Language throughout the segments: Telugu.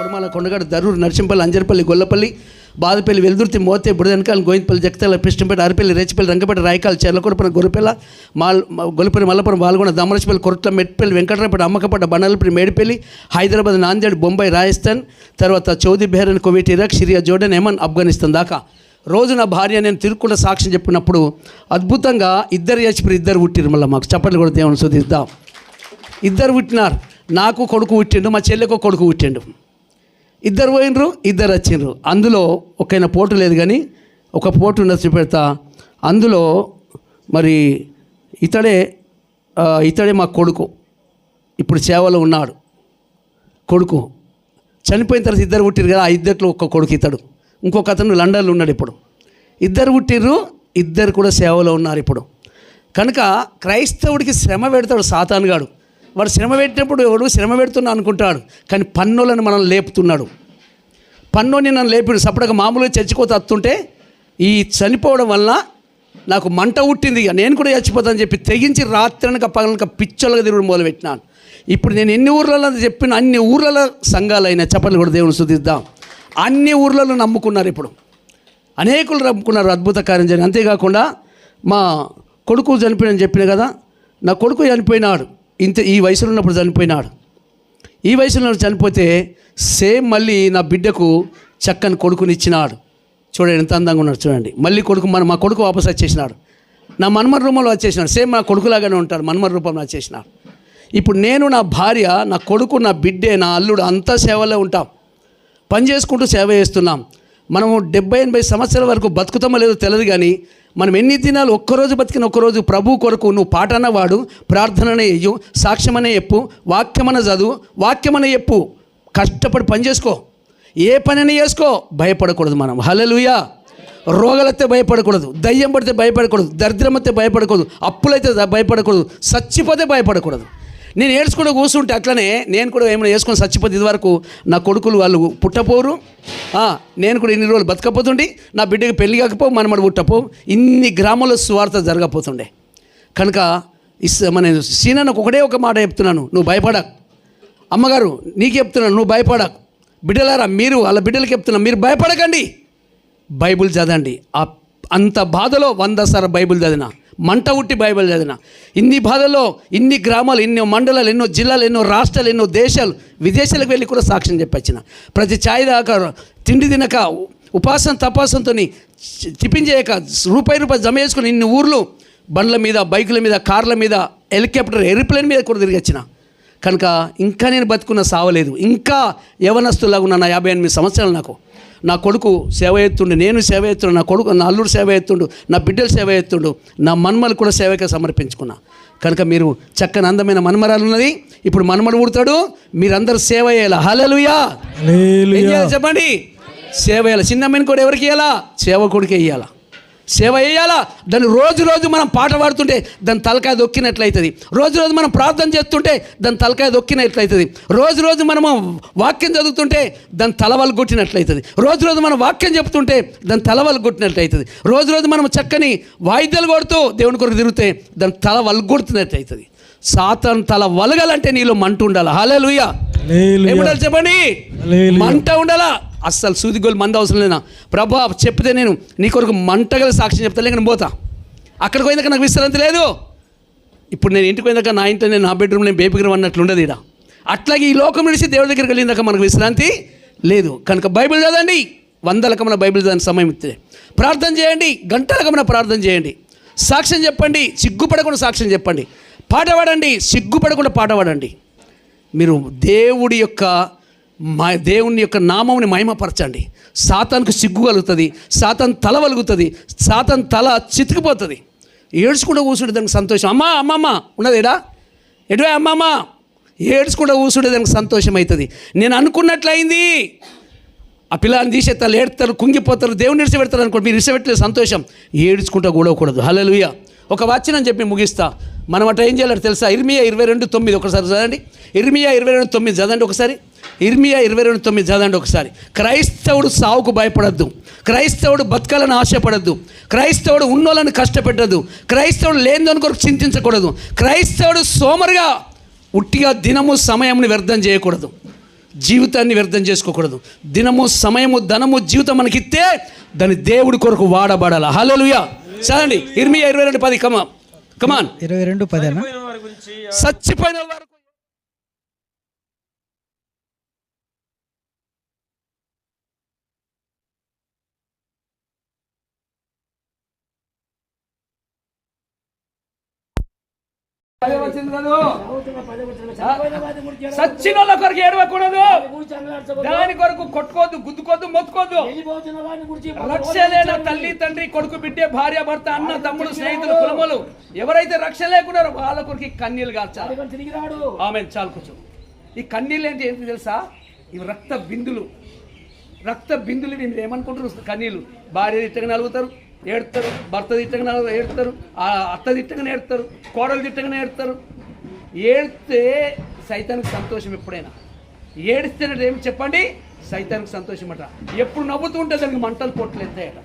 కొడమాల కొండగడ దరూరు నరసింపల్లి అంజరపల్లి గొల్లపల్లి బాదపల్లి వెల్దుర్తి మోతే బుడదనకాల గోవిందపల్లి జక్తల పిష్టంపేట అరపల్లి రేచిపల్లి రంగపేట రాయకాల చెర్లకొడపల్లి గొర్రెపల్లి మాల్ గొల్లపల్లి మల్లపురం వాల్గొండ దమరచపల్లి కొరట్ల మెట్పల్లి వెంకటరాపేట అమ్మకపేట బండలపల్లి మేడిపల్లి హైదరాబాద్ నాందేడ్ బొంబాయి రాజస్థాన్ తర్వాత Saudi Bahrain Kuwait Iraq Syria Jordan Yemen Afghanistan దాకా. రోజు నా భార్య నేను తిరుక్కుండా సాక్ష్యం చెప్పినప్పుడు అద్భుతంగా ఇద్దరు చచ్చిపోయి ఇద్దరు పుట్టిరు మళ్ళీ మాకు. చప్పట్లు కూడా దేవుని శోధిద్దాం. ఇద్దరు పుట్టినారు. నాకు కొడుకు పుట్టిండు మా చెల్లెకు కొడుకు పుట్టిండు. ఇద్దరు పోయినరు ఇద్దరు వచ్చిండ్రు అందులో ఒకైన పోటు లేదు కానీ ఒక పోటు ఉన్నది చూపెడతా. అందులో మరి ఇతడే ఇతడే మా కొడుకు. ఇప్పుడు సేవలో ఉన్నాడు. కొడుకు. చనిపోయిన తర్వాత ఇద్దరు పుట్టిరు కదా ఆ ఇద్దరిలో ఒక కొడుకు ఇతడు. ఇంకొక అతను లండన్లో ఉన్నాడు ఇప్పుడు. ఇద్దరు పుట్టిర్రు ఇద్దరు కూడా సేవలో ఉన్నారు ఇప్పుడు. కనుక క్రైస్తవుడికి శ్రమ పెడతాడు సాతానుగాడు. వాడు శ్రమ పెట్టినప్పుడు ఎవడు శ్రమ పెడుతున్నా అనుకుంటాడు కానీ పన్నులను మనం లేపుతున్నాడు. పన్నుని నన్ను లేపిడు సపడగా మామూలుగా చచ్చిపోతే వస్తుంటే ఈ చనిపోవడం వల్ల నాకు మంట ఉట్టింది ఇక. నేను కూడా చచ్చిపోతానని చెప్పి తెగించి రాత్రనక పగలనక పిచ్చలుగా తిరుగుడు మొదలుపెట్టినాను. ఇప్పుడు నేను ఎన్ని ఊర్లలో చెప్పిన అన్ని ఊర్లలో సంఘాలైన చప్పట్లు కూడా దేవుని శుద్ధిద్దాం అన్ని ఊర్లలో నమ్ముకున్నారు ఇప్పుడు. అనేకులు నమ్ముకున్నారు అద్భుత కార్యం జరిగింది. అంతేకాకుండా మా కొడుకు చనిపోయినని చెప్పిన కదా నా కొడుకు చనిపోయినాడు. ఇంత ఈ వయసులో ఉన్నప్పుడు చనిపోయినాడు. ఈ వయసులో చనిపోతే సేమ్ మళ్ళీ నా బిడ్డకు చక్కని కొడుకుని ఇచ్చినాడు. చూడండి ఎంత అందంగా ఉన్నాడు చూడండి. మళ్ళీ కొడుకు మన మా కొడుకు వాపస్ వచ్చేసినాడు. నా మన్మర్ రూపంలో వచ్చేసినాడు. సేమ్ నా కొడుకులాగానే ఉంటాడు. మన్మర్ రూపంలో వచ్చేసినాడు. ఇప్పుడు నేను నా భార్య నా కొడుకు నా బిడ్డే నా అల్లుడు అంతా సేవలో ఉంటాం. పని చేసుకుంటూ సేవ చేస్తున్నాం. మనము డెబ్బై ఎనభై సంవత్సరాల వరకు బతుకుతామో లేదో తెలియదు కానీ మనం ఎన్ని దినాలు ఒక్కరోజు బతికిన ఒక్కరోజు ప్రభు కొరకు నువ్వు పాట అన్నవాడు ప్రార్థననే ఎయ్యు సాక్ష్యమనే చెప్పు వాక్యమన చదువు వాక్యమన చెప్పు కష్టపడి పని చేసుకో. ఏ పనైనా చేసుకో? భయపడకూడదు మనం. హలలుయా రోగాలైతే భయపడకూడదు. దయ్యం పడితే భయపడకూడదు. దరిద్రం అయితే భయపడకూడదు. అప్పులైతే భయపడకూడదు. చచ్చిపోతే భయపడకూడదు. నేను ఏడ్చుకుంటూ కూర్చుంటే అట్లనే నేను కూడా ఏమైనా వేసుకొని చచ్చిపోతే ఇదివరకు నా కొడుకులు వాళ్ళు పుట్టపోరు. నేను కూడా ఇన్ని రోజులు బతకపోతుండే నా బిడ్డకి పెళ్ళి కాకపో మనమడు పుట్టపో ఇన్ని గ్రామాల్లో స్వార్థ జరగపోతుండే. కనుక ఇస్ మన సీనన్నకు ఒకటే ఒక మాట చెప్తున్నాను నువ్వు భయపడకు అమ్మగారు నీకు చెప్తున్నాను నువ్వు భయపడకు బిడ్డలారా మీరు వాళ్ళ బిడ్డలకి చెప్తున్నా మీరు భయపడకండి. బైబిల్ చదవండి. ఆ అంత బాధలో వంద సార్ బైబిల్ చదివినా. మంట ఉట్టి బైబిల్ చదివిన. ఇన్ని బాధల్లో ఇన్ని గ్రామాలు ఎన్నో మండలాలు ఎన్నో జిల్లాలు ఎన్నో రాష్ట్రాలు ఎన్నో దేశాలు విదేశాలకు వెళ్ళి కూడా సాక్ష్యం చెప్పొచ్చిన. ప్రతి ఛాయ్ దాకా తిండి తినక ఉపాసన తపాసంతో టిఫిన్ చేయక రూపాయి రూపాయి జమ చేసుకుని ఇన్ని ఊర్లు బండ్ల మీద బైకుల మీద కార్ల మీద హెలికాప్టర్ ఎయిర్ప్లేన్ మీద కూడా తిరిగొచ్చిన కనుక ఇంకా నేను బతుకున్న సావలేదు. ఇంకా యవనస్తులాగా ఉన్న నా యాభై ఎనిమిది సంవత్సరాలు నాకు. నా కొడుకు సేవ ఎత్తుండు నేను సేవ ఎత్తుండు నా కొడుకు నా అల్లుడు సేవ ఎత్తుండు నా బిడ్డలు సేవ ఎత్తుండు నా మన్మలు కూడా సేవకే సమర్పించుకున్నా. కనుక మీరు చక్కని అందమైన మన్మరాలు ఉన్నది. ఇప్పుడు మన్మడు పుడతాడు మీరందరూ సేవ చేయాలి? హలలుయా చెప్పండి? సేవ చేయాలి? చిన్నమ్మని కూడా ఎవరికి ఇవ్వాలా సేవకుడికి ఇవ్వాలా సేవ చేయాలా? దాన్ని రోజు రోజు మనం పాట పాడుతుంటే దాని తలకాయ దొక్కినట్లయితుంది. రోజు రోజు మనం ప్రార్థన చేస్తుంటే దాని తలకాయ దొక్కినట్లయితుంది. రోజు రోజు మనము వాక్యం చదువుతుంటే దాని తలవలు కొట్టినట్లయితుంది. రోజు రోజు మనం వాక్యం చెప్తుంటే దాని తలవలు కొట్టినట్లయితుంది. రోజు రోజు మనం చక్కని వాయిద్యాలు కొడుతూ దేవుని కొరకు తిరిగితే దాని తల వలుగొడుతున్నట్లయితుంది సాతాన్ తల వలగాలంటే నీలో మంట ఉండాలి? హాలేలుయా ఏముండాలి చెప్పండి? మంట ఉండాలా? అస్సలు సూదిగోలు మంద అవసరం లేనా ప్రభా చెప్తే నేను నీ కొరకు మంటగల సాక్ష్యం చెప్తా లేక పోతా. అక్కడికి పోయిందాక నాకు విశ్రాంతి లేదు. ఇప్పుడు నేను ఇంటికి పోయిందాక నా ఇంట్లో నేను నా బెడ్రూమ్ నేను బేపిగ్రం అన్నట్లు ఉండదు ఇక్కడ అట్లాగే ఈ లోకం విడిచి దేవుడి దగ్గరికి వెళ్ళిందాక మనకు విశ్రాంతి లేదు. కనుక బైబిల్ చదవండి. వందలకమైన బైబిల్ చదవని సమయం ఇస్తే ప్రార్థన చేయండి. గంటలకమైన ప్రార్థన చేయండి. సాక్ష్యం చెప్పండి. సిగ్గుపడకుండా సాక్ష్యం చెప్పండి. పాట పాడండి. సిగ్గుపడకుండా పాట పాడండి. మీరు దేవుడి యొక్క మా దేవుని యొక్క నామంని మహిమపరచండి. సాతానికి సిగ్గు కలుగుతుంది. సాతాన్ తల వలుగుతుంది. సాతాన్ తల చితికిపోతుంది. ఏడ్చుకుంటూ కూర్చుంటే దానికి సంతోషం. అమ్మా అమ్మమ్మ ఉన్నది ఎడా ఎటువే అమ్మమ్మ ఏడ్చుకుంటూ కూర్చుంటే దానికి సంతోషం అవుతుంది. నేను అనుకున్నట్లయింది. ఆ పిల్లని తీసేస్తారు ఏడుతారు కుంగిపోతారు దేవుని ఇడిచిపెడతారు అనుకోండి మీరు ఇడిచిపెట్టలేదు సంతోషం. ఏడ్చుకుంటూ కూడకూడదు హలలుయ ఒక వాచ్యనని చెప్పి ముగిస్తా. మనం అట్లా ఏం చేయాలో తెలుసా? ఇర్మియా ఇరవై రెండు తొమ్మిది. ఒకసారి చదవండి. ఇర్మియా ఇరవై రెండు తొమ్మిది. చదవండి ఒకసారి. ఇర్మియా ఇరవై రెండు తొమ్మిది చదవండి ఒకసారి. క్రైస్తవుడు సావుకు భయపడద్దు. క్రైస్తవుడు బతకాలని ఆశపడద్దు. క్రైస్తవుడు ఉన్నోళ్ళని కష్టపెట్టద్దు. క్రైస్తవుడు లేనిదని కొరకు చింతించకూడదు. క్రైస్తవుడు సోమరుగా ఉట్టిగా దినము సమయంని వ్యర్థం చేయకూడదు. జీవితాన్ని వ్యర్థం చేసుకోకూడదు. దినము సమయము ధనము జీవితం మనకిస్తే దాన్ని దేవుడి కొరకు వాడబడాలి. హల్లెలూయా. చదండి ఇర్మియా ఇరవై రెండు పది. కమా కమాన్. ఇరవై రెండు పదేనా? వారి గురించి చచ్చిపోయిన వారు సచ్చిన వాళ్ళ కొరకు ఏడవకూడదు. దాని కొరకు కొట్టుకోవద్దు గుద్దుకోవద్దు మొత్తుకోవద్దు. రక్ష లేని తల్లి తండ్రి కొడుకు బిడ్డే భార్య భర్త అన్న తమ్ముడు స్నేహితులు కులములు ఎవరైతే రక్ష లేకున్నారో వాళ్ళ కొరకు కన్నీళ్ళు కాల్చాలి. ఆమె చాలు కూర్చో. ఈ కన్నీళ్ళు ఏంటి ఏంటి తెలుసా? ఇవి రక్త బిందులు. రక్త బిందులు మీరు ఏమనుకుంటారు? కన్నీళ్ళు భార్య తిట్టగా నలుగుతారు. ఏడుతారు భర్త తిట్టగా నలుగు ఏడుతారు అత్త తిట్టగానే ఏడుతారు కోడలు తిట్టగానే ఏడుతారు ఏడితే సైతానికి సంతోషం ఎప్పుడైనా. ఏడిస్తేనట్టు ఏమి చెప్పండి? సైతానికి సంతోషం అట ఎప్పుడు నవ్వుతూ ఉంటే దానికి మంటలు పొట్లు ఎత్తాయట.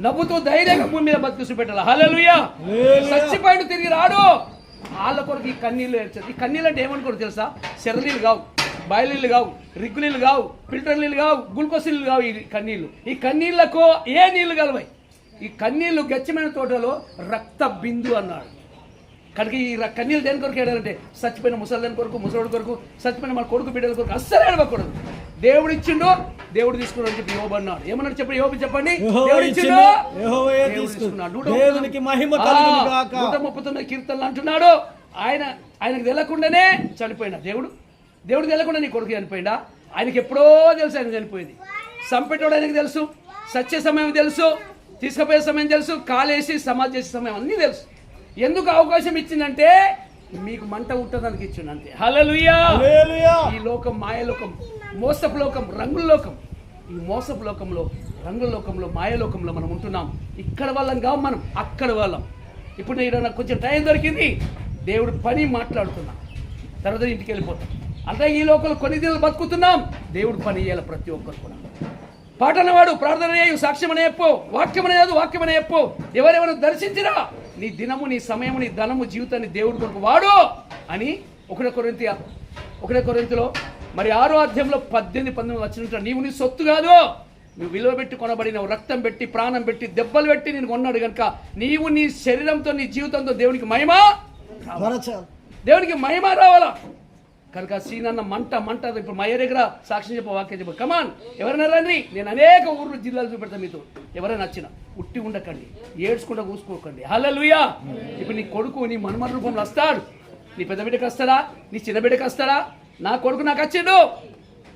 నవ్వుతూ ధైర్యంగా భూమి మీద బతుకు పెట్టాలి హల్లెలూయా! చచ్చిపోయిన తిరిగి రాడు. వాళ్ళ కొరకు ఈ కన్నీళ్ళు ఏడ్చారు ఈ కన్నీళ్ళు అంటే ఏమనుకోరు తెలుసా? శరనీళ్ళు కావు బాయిలీళ్ళు కావు రిగ్గు నీళ్ళు కావు ఫిల్టర్ నీళ్ళు కావు గ్లూకోజ్ నీళ్ళు కావు ఈ కన్నీళ్ళు. ఈ కన్నీళ్ళకు ఏ నీళ్ళు కలవాయి ఈ కన్నీళ్ళు గచ్చమైన తోటలో రక్త బిందు అన్నాడు. కనుక ఈ కన్నీళ్ళు దేని కొరకు ఏడాలంటే చచ్చిపోయిన ముసలిదాని కొరకు ముసలోడి కొరకు చచ్చిపోయిన మన కొడుకు బిడ్డల కొరకు అస్సలు ఏడవకూడదు. దేవుడు ఇచ్చిండు దేవుడు తీసుకున్నాడు అని చెప్పి యోబు అన్నాడు. ఏమన్నాడు చెప్పండి యోబు చెప్పండి? దేవుడు ఇచ్చిండు దేవునికి మహిమ. నూట ముప్పై తొమ్మిది కీర్తనలు అంటున్నాడు. ఆయన ఆయనకు తెలియకుండానే చనిపోయినా దేవుడు. దేవుడు తెలియకుండా నీ కొడుకు చనిపోయిందా? ఆయనకి ఎప్పుడో తెలుసు ఆయన చనిపోయింది. చంపేటోడు ఆయనకు తెలుసు. సత్య సమయం తెలుసు. తీసుకుపోయే సమయం తెలుసు కాలేసి సమాధి చేసే సమయం అన్నీ తెలుసు. ఎందుకు అవకాశం ఇచ్చిందంటే మీకు మంట ఉంటుందానికి ఇచ్చిండు అంతే. హల్లెలూయా! హల్లెలూయా. ఈ లోకం మాయలోకం మోసపు లోకం రంగుల లోకం. ఈ మోసపు లోకంలో రంగుల లోకంలో మాయలోకంలో మనం ఉంటున్నాం. ఇక్కడ వాళ్ళం కావు మనం అక్కడ వాళ్ళం. ఇప్పుడు నేను నాకు కొంచెం టైం దొరికింది దేవుడు పని మాట్లాడుతున్నా. తర్వాత ఇంటికి వెళ్ళిపోతాం. అంటే ఈ లోకంలో కొన్ని దినాలు బతుకుతున్నాం దేవుడు పని చేయాలి ప్రతి ఒక్కరు కూడా. పాటనవాడు ప్రార్థన చేయు సాక్ష్యం అనే చెప్పు. వాక్యం అనేది వాక్యం అనే చెప్పు. ఎవరెవరు దర్శించిరా నీ దినము నీ సమయము నీ ధనము జీవితాన్ని దేవుడి కొరకు వాడు అని ఒకటే కొరింతి ఒకటే కొరింతిలో మరి ఆరో అధ్యాయంలో పద్దెనిమిది పంతొమ్మిది వచ్చినట్టు నీవు నీ సొత్తు కాదు. నువ్వు విలువ పెట్టి కొనబడిన రక్తం పెట్టి ప్రాణం పెట్టి దెబ్బలు పెట్టి నేను కొన్నాడు కనుక నీవు నీ శరీరంతో నీ జీవితంతో దేవునికి మహిమ దేవునికి మహిమ రావాలా? కనుక సీనన్న మంట మంట ఇప్పుడు మా దగ్గర సాక్ష్యం చెప్ప వాక్యం చెప్ప. కమాన్ ఎవరైనా రండి. నేను అనేక ఊర్లు జిల్లాలు చూపెడతాను మీతో. ఎవరైనా నచ్చిన ఉట్టి ఉండకండి. ఏడ్చుకుంటా కూసుకోకండి. హల్లెలూయా ఇప్పుడు నీ కొడుకు నీ మనుమల రూపంలో వస్తాడు. నీ పెద్ద బిడ్డకి వస్తాడా? నీ చిన్న బిడ్డకి వస్తాడా? నా కొడుకు నాకు వచ్చిండు.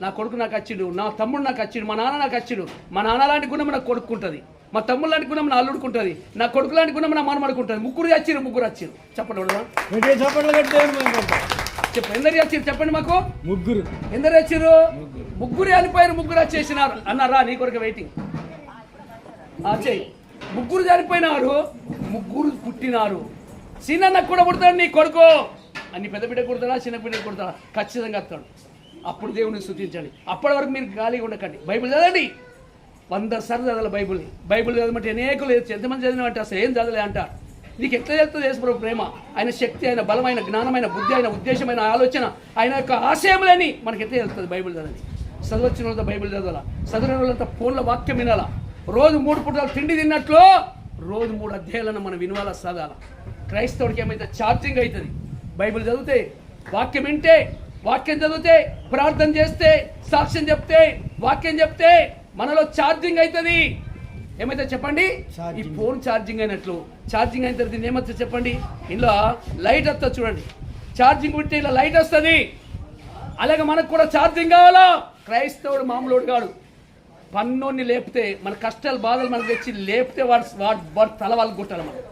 నా కొడుకు నాకు వచ్చిండు. నా తమ్ముడు నాకు వచ్చిండు. మా నాన్న నాకు వచ్చిండు. మా నాన్న లాంటి గుణం నాకు కొడుకుంటుంది. మా తమ్ముడు లాంటి గుణం నా అల్లుడుకుంటుంది. నా కొడుకు లాంటి గుణం నా మనమడుకుంటుంది. ముగ్గురు వచ్చిరు ముగ్గురు వచ్చిరు చెప్పండి చెప్పండి గట్టిగా చప్పట్లు కొట్టి దేవుని మహిమ. చెప్పు. ఎందరు వచ్చారు చెప్పండి మాకు? ముగ్గురు. ఎందరు వచ్చారు ముగ్గురు. అనిపోయారు ముగ్గురు వచ్చేసినారు అన్నారా నీ కొరకు వెయిటింగ్ చెయ్యి. ముగ్గురు చనిపోయినారు ముగ్గురు పుట్టినారు. చిన్న కూడా పుడతాడు నీ కొడుకు. అని పెద్ద బిడ్డ కొడతాడా చిన్న బిడ్డ కొడతాడా? ఖచ్చితంగా వస్తాడు అప్పుడు దేవుని స్థుతించండి అప్పటి వరకు మీరు ఖాళీగా ఉండకండి. బైబిల్ చదవండి. వంద సార్లు చదవాలి బైబిల్ని బైబిల్ చదవమంటే అనేకులు ఎంతమంది చదివినామంటే అసలు ఏం చదవలే అంటారు? నీకు ఎట్లా తెలుస్తుంది యేసుప్రభు ప్రేమ? ఆయన శక్తి ఆయన బలమైన జ్ఞానమైన బుద్ధి అయిన ఉద్దేశమైన ఆలోచన ఆయన యొక్క ఆశయములని మనకి ఎట్లా తెలుస్తుంది బైబిల్ చదవాలి? చదవచ్చిన వాళ్ళతో బైబిల్ చదవాలా? చదివిన వాళ్ళంతా ఫోన్ల వాక్యం వినాలా? రోజు మూడు పూటలు తిండి తిన్నట్లు రోజు మూడు అధ్యాయాలను మనం వినవాలా చదవాలా? క్రైస్తవుడికి ఏమైతే ఛార్జింగ్ అవుతుంది? బైబిల్ చదివితే వాక్యం వింటే వాక్యం చదివితే ప్రార్థన చేస్తే సాక్ష్యం చెప్తే వాక్యం చెప్తే మనలో ఛార్జింగ్ అవుతుంది. ఏమైతే చెప్పండి? ఈ. ఫోన్ ఛార్జింగ్ అయినట్లు. ఛార్జింగ్ అయిన తర్వాత ఏమవుతుంది చెప్పండి? ఇందులో లైట్ వస్తుంది చూడండి. ఛార్జింగ్ ఉంటే ఇలా లైట్ వస్తుంది. అలాగే మనకు కూడా ఛార్జింగ్ కావాలా? క్రైస్తవుడు మామూలుడు కాడు. పన్నోన్ని లేపితే మన కష్టాలు బాధలు మనకు తెచ్చి లేపితే వాడు వాడు వాడు తల వాళ్ళు కొట్టాలి మనం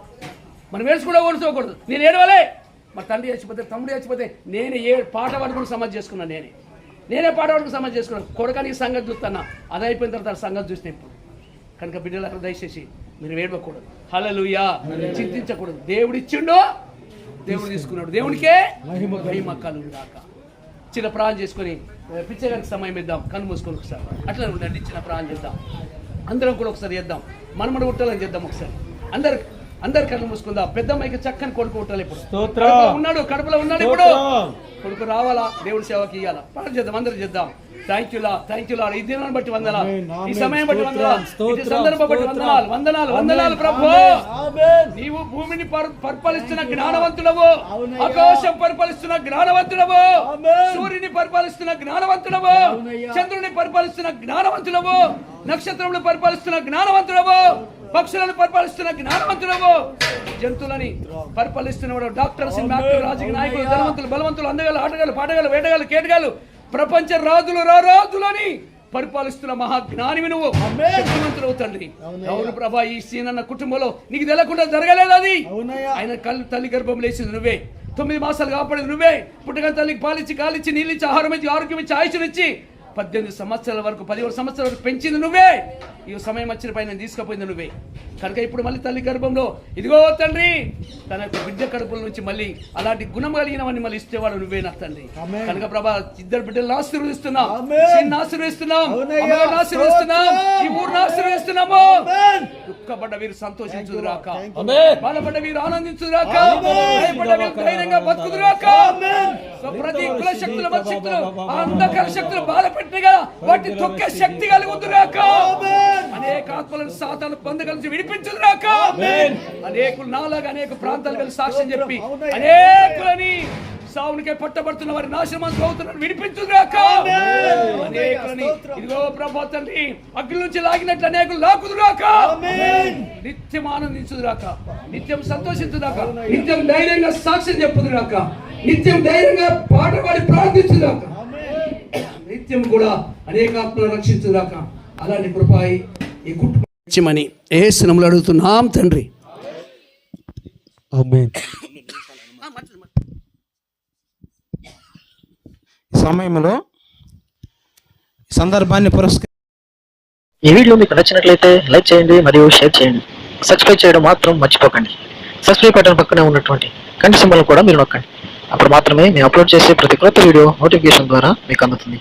మనం వేసుకుంటే ఓడుకోకూడదు నేను ఏడవలే. మా తండ్రి చచ్చిపోతే తమ్ముడు చచ్చిపోతే నేను ఏ పాట పడుకుని సమాధి చేసుకున్నాను నేనే. నేనే పాట పడుకుని సమాధి చేసుకున్నాను. కొడకానికి సంగతి చూస్తున్నా అది అయిపోయిన తర్వాత సంగతి చూసిన ఇప్పుడు. కనుక బిడ్డలకు దయచేసి మీరు వేడవకూడదు. హలలుయా చింతించకూడదు. దేవుడు ఇచ్చిండు దేవుడు తీసుకున్నాడు. దేవునికే మహిమ కలుగు దాకా చిన్న ప్రాణం చేసుకొని పిచ్చగానికి సమయం ఇద్దాం. కన్ను మూసుకొని ఒకసారి. అట్లా ఉండండి. చిన్న ప్రాణం చేద్దాం. అందరం కూడా ఒకసారి చేద్దాం. మనమడు ఉట్టాలని చేద్దాం ఒకసారి. అందరు అందరి కళ్ళు మూసుకుందా. పెద్దమ్మాయికి చక్కని కొడుకు ఉంటాలి ఇప్పుడు. ఉన్నాడు కడుపులో ఉన్నాడు ఇప్పుడు. కొడుకు రావాలా? దేవుడి సేవకి ఇవ్వాలా ప్రార్థన చేద్దాం అందరూ చేద్దాం. థ్యాంక్ యూ లా థ్యాంక్ యూ లా ఈ దినాన్ని బట్టి వందనాలు. ఈ. సమయం బట్టి వందనాలు. ఈ సందర్భం బట్టి. వందనాలు. వందనాలు వందనాలు ప్రభు. నీవు భూమిని పర్- పరిపాలిస్తున్న జ్ఞానవంతుడవు. ఆకాశం పరిపాలిస్తున్న జ్ఞానవంతుడవు. సూర్యుని పరిపాలిస్తున్న జ్ఞానవంతుడవు. చంద్రుని పరిపాలిస్తున్న జ్ఞానవంతుడవు. నక్షత్రములు పరిపాలిస్తున్న జ్ఞానవంతుడవు. పక్షులను పరిపాలిస్తున్న జ్ఞానవంతుడవు జంతువులని పరిపాలిస్తున్నవాడు డాక్టర్స్ డాక్టర్ రాజకీయ నాయకులు. ధనవంతులు బలవంతులు అందగాలు ఆటగాలు పాటగాలు వేటగాలు కేటగాలు ప్రపంచ రాజులు రారాజులని పరిపాలిస్తున్న మహాజ్ఞానివి నువ్వు. శక్తివంతుడవు తండ్రి. అవును ప్రభా ఈ సీనన్న కుటుంబంలో నీకు తెలకుండా జరగలేదు అది. ఆయన కళ్ళు తల్లి గర్భం లేచింది నువ్వే తొమ్మిది మాసాలు కాపాడేది నువ్వే పుట్టగా తల్లికి పాలిచ్చి కాలిచ్చి నీళ్ళిచ్చి ఆహారం ఇచ్చి ఆరోగ్యం ఇచ్చి ఆయుష్నిచ్చి పద్దెనిమిది సంవత్సరాల వరకు పదిహేడు సంవత్సరాల వరకు పెంచింది నువ్వే. ఈ సమయం వచ్చిన పైన తీసుకుపోయింది నువ్వే. కనుక ఇప్పుడు మళ్ళీ తల్లి గర్భంలో ఇదిగో తండ్రి తన యొక్క బిడ్డ కడుపుల నుంచి మళ్ళీ అలాంటి గుణం కలిగినవన్నీ మళ్ళీ ఇస్తేవాడు నువ్వే నా తండ్రి. కనుక ప్రభా ఇద్దరు బిడ్డలను ఆశీర్వదిస్తున్నాం. ఆశీర్వదిస్తున్నాం. ఆశీర్వదిస్తున్నాం. ఈ ఊరిని ఆశీర్వదిస్తున్నాము. దుఃఖపడ్డ వీరు you. ఆమేన్. బాధపడ్డ వీరు ఆనందించుదురాక భయపడ్డ వీరు ధైర్యంగా ప్రతి కుల శక్తుల శక్తులు అంధకార శక్తులు బాధపెట్టినగా వాటి తొక్కే శక్తి కలుగుతురాక. అనేక ఆత్మలను సాతాను పొందగలిసి విడిపించుదురాక అనేకులు నాలాగా అనేక ప్రాంతాలు కలిసి సాక్ష్యం చెప్పి. అనేకులని సావునికే పట్టబడుతున్న వారి నాశనం అవుతున్నారు స్తోత్రం. ఇదిగో ప్రభా తండ్రి అగ్ని నుంచి లాగినట్లు అనేకులు లాకుదురాక. నిత్యం ఆనందించుదురాక నిత్యం సంతోషించుదాక నిత్యం ధైర్యంగా సాక్ష్యం చెప్పుదురాక నిత్యం ధైర్యంగా పాట పాడి ప్రార్థించుదాక నిత్యం కూడా అనేక ఆత్మలు రక్షించుదాక. అలాంటి కృపాయి ఈ కుటుంబం ఇచ్చిమని ఏ సినిమలు అడుగుతున్నాం తండ్రి. ఆమేన్. ఈ సమయంలో ఈ సందర్భాన్ని పురస్కరి ఈ వీడియో మీకు నచ్చినట్లయితే లైక్ చేయండి మరియు షేర్ చేయండి. సబ్స్క్రైబ్ చేయడం మాత్రం మర్చిపోకండి. సబ్స్క్రైబ్ బటన్ పక్కనే ఉన్నటువంటి కంటి సింబల్ కూడా మీరు నొక్కండి. అప్పుడు మాత్రమే మేము అప్లోడ్ చేసే ప్రతి కొత్త వీడియో నోటిఫికేషన్ ద్వారా మీకు అందుతుంది.